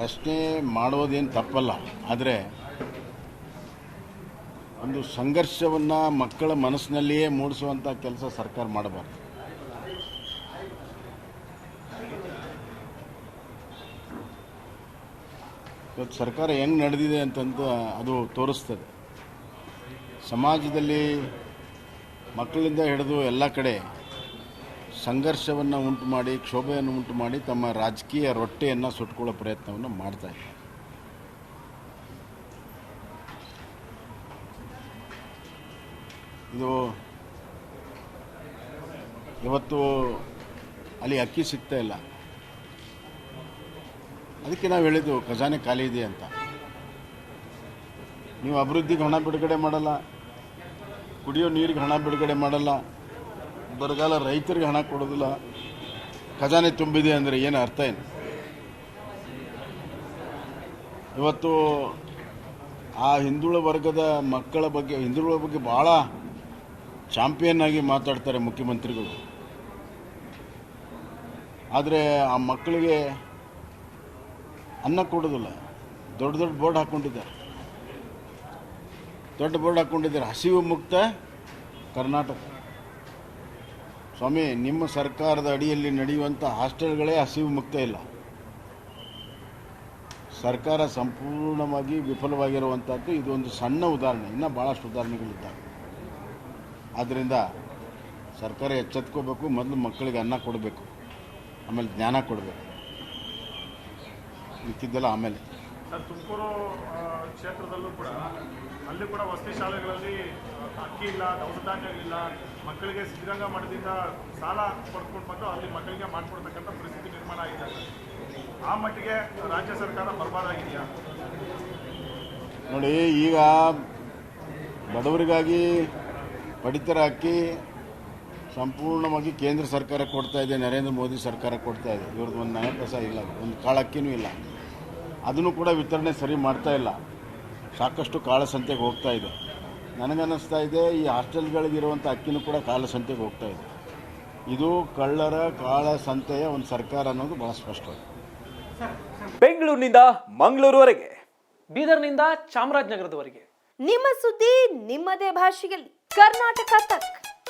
ಪ್ರಶ್ನೆ ಮಾಡೋದೇನು ತಪ್ಪಲ್ಲ. ಆದರೆ ಒಂದು ಸಂಘರ್ಷವನ್ನು ಮಕ್ಕಳ ಮನಸ್ಸಿನಲ್ಲಿಯೇ ಮೂಡಿಸುವಂಥ ಕೆಲಸ ಸರ್ಕಾರ ಮಾಡಬಾರ್ದು. ಇವತ್ತು ಸರ್ಕಾರ ಹೆಂಗೆ ನಡೆದಿದೆ ಅಂತಂತ ಅದು ತೋರಿಸ್ತದೆ. ಸಮಾಜದಲ್ಲಿ ಮಕ್ಕಳಿಂದ ಹಿಡಿದು ಎಲ್ಲ ಕಡೆ ಸಂಘರ್ಷವನ್ನು ಉಂಟು ಮಾಡಿ, ಕ್ಷೋಭೆಯನ್ನು ಉಂಟು ಮಾಡಿ ತಮ್ಮ ರಾಜಕೀಯ ರೊಟ್ಟೆಯನ್ನು ಸುಟ್ಕೊಳ್ಳೋ ಪ್ರಯತ್ನವನ್ನು ಮಾಡ್ತಾ ಇದ್ದಾರೆ. ಇದು ಇವತ್ತು ಅಲ್ಲಿ ಅಕ್ಕಿ ಸಿಗ್ತಾ ಇಲ್ಲ. ಅದಕ್ಕೆ ನಾವು ಹೇಳಿದ್ದು, ಖಜಾನೆ ಖಾಲಿ ಇದೆ ಅಂತ. ನೀವು ಅಭಿವೃದ್ಧಿಗೆ ಹಣ ಬಿಡುಗಡೆ ಮಾಡಲ್ಲ. ಕುಡಿಯೋ ನೀರಿಗೆ ಹಣ ಬಿಡುಗಡೆ ಮಾಡಲ್ಲ. ಬರಗಾಲ ರೈತರಿಗೆ ಹಣ ಕೊಡೋದಿಲ್ಲ. ಖಜಾನೆ ತುಂಬಿದೆ ಅಂದರೆ ಏನು ಅರ್ಥ ಏನು? ಇವತ್ತು ಆ ಹಿಂದುಳ ವರ್ಗದ ಮಕ್ಕಳ ಬಗ್ಗೆ, ಹಿಂದುಳ ಬಗ್ಗೆ ಭಾಳ ಚಾಂಪಿಯನ್ ಆಗಿ ಮಾತಾಡ್ತಾರೆ ಮುಖ್ಯಮಂತ್ರಿಗಳು. ಆದರೆ ಆ ಮಕ್ಕಳಿಗೆ ಅನ್ನ ಕೊಡೋದಿಲ್ಲ. ದೊಡ್ಡ ದೊಡ್ಡ ಬೋರ್ಡ್ ಹಾಕ್ಕೊಂಡಿದ್ದಾರೆ ದೊಡ್ಡ ಬೋರ್ಡ್ ಹಾಕ್ಕೊಂಡಿದ್ದಾರೆ ಹಸಿವು ಮುಕ್ತ ಕರ್ನಾಟಕ. ಸ್ವಾಮಿ, ನಿಮ್ಮ ಸರ್ಕಾರದ ಅಡಿಯಲ್ಲಿ ನಡೆಯುವಂಥ ಹಾಸ್ಟೆಲ್ಗಳೇ ಹಸಿವು ಮುಕ್ತ ಇಲ್ಲ. ಸರ್ಕಾರ ಸಂಪೂರ್ಣವಾಗಿ ವಿಫಲವಾಗಿರುವಂಥದ್ದು ಇದೊಂದು ಸಣ್ಣ ಉದಾಹರಣೆ, ಇನ್ನೂ ಭಾಳಷ್ಟು ಉದಾಹರಣೆಗಳಿದ್ದಾವೆ. ಆದ್ದರಿಂದ ಸರ್ಕಾರ ಎಚ್ಚೆತ್ಕೋಬೇಕು, ಮೊದಲು ಮಕ್ಕಳಿಗೆ ಅನ್ನ ಕೊಡಬೇಕು, ಆಮೇಲೆ ಜ್ಞಾನ ಕೊಡಬೇಕು. ಮಿಕ್ಕಿದ್ದೆಲ್ಲ ಆಮೇಲೆ. ತುಮಕೂರು ಕ್ಷೇತ್ರದಲ್ಲೂ ಕೂಡ, ಅಲ್ಲಿ ಕೂಡ ವಸತಿ ಶಾಲೆಗಳಲ್ಲಿ ಅಕ್ಕಿ ಇಲ್ಲ ಧಾನ್ಯಗಳಿಲ್ಲ ಮಕ್ಕಳಿಗೆ ಸಿದ್ಧಗಂಗಾ ಮಠದಿಂದ ಸಾಲ ಪಡ್ಕೊಂಡು ಬಂದು ಅಲ್ಲಿ ಮಕ್ಕಳಿಗೆ ಮಾಡಿಕೊಡ್ತಕ್ಕಂಥ ಪರಿಸ್ಥಿತಿ ನಿರ್ಮಾಣ ಆಗಿದೆ. ಆ ಮಟ್ಟಿಗೆ ರಾಜ್ಯ ಸರ್ಕಾರ ಬರಬಾರಾಗಿದೆಯಾ ನೋಡಿ, ಈಗ ಬಡವರಿಗಾಗಿ ಪಡಿತರ ಅಕ್ಕಿ ಸಂಪೂರ್ಣವಾಗಿ ಕೇಂದ್ರ ಸರ್ಕಾರ ಕೊಡ್ತಾ ಇದೆ, ನರೇಂದ್ರ ಮೋದಿ ಸರ್ಕಾರ ಕೊಡ್ತಾ ಇದೆ. ಇವ್ರದ್ದು ಒಂದು ನಯ ಪ್ರಸ ಇಲ್ಲ, ಒಂದು ಕಾಳಕ್ಕಿನೂ ಇಲ್ಲ. ಅದನ್ನು ಕೂಡ ವಿತರಣೆ ಸರಿ ಮಾಡ್ತಾ ಇಲ್ಲ. ಸಾಕಷ್ಟು ಕಾಳಸಂತೆಗೆ ಹೋಗ್ತಾ ಇದೆ. ನನಗನ್ನಿಸ್ತಾ ಇದೆ ಈ ಹಾಸ್ಟೆಲ್ಗಳಿಗಿರುವಂಥ ಅಕ್ಕಿನೂ ಕೂಡ ಕಾಳಸಂತೆಗೆ ಹೋಗ್ತಾ ಇದೆ. ಇದು ಕಳ್ಳರ ಕಾಳಸಂತೆಯ ಒಂದು ಸರ್ಕಾರ ಅನ್ನೋದು ಬಹಳ ಸ್ಪಷ್ಟ. ಬೆಂಗಳೂರಿನಿಂದ ಮಂಗಳೂರುವರೆಗೆ ಬೀದರ್ನಿಂದ ಚಾಮರಾಜನಗರದವರೆಗೆ. ನಿಮ್ಮ ಸುದ್ದಿ ನಿಮ್ಮದೇ ಭಾಷೆಯಲ್ಲಿ. ಕರ್ನಾಟಕ ತಕ್.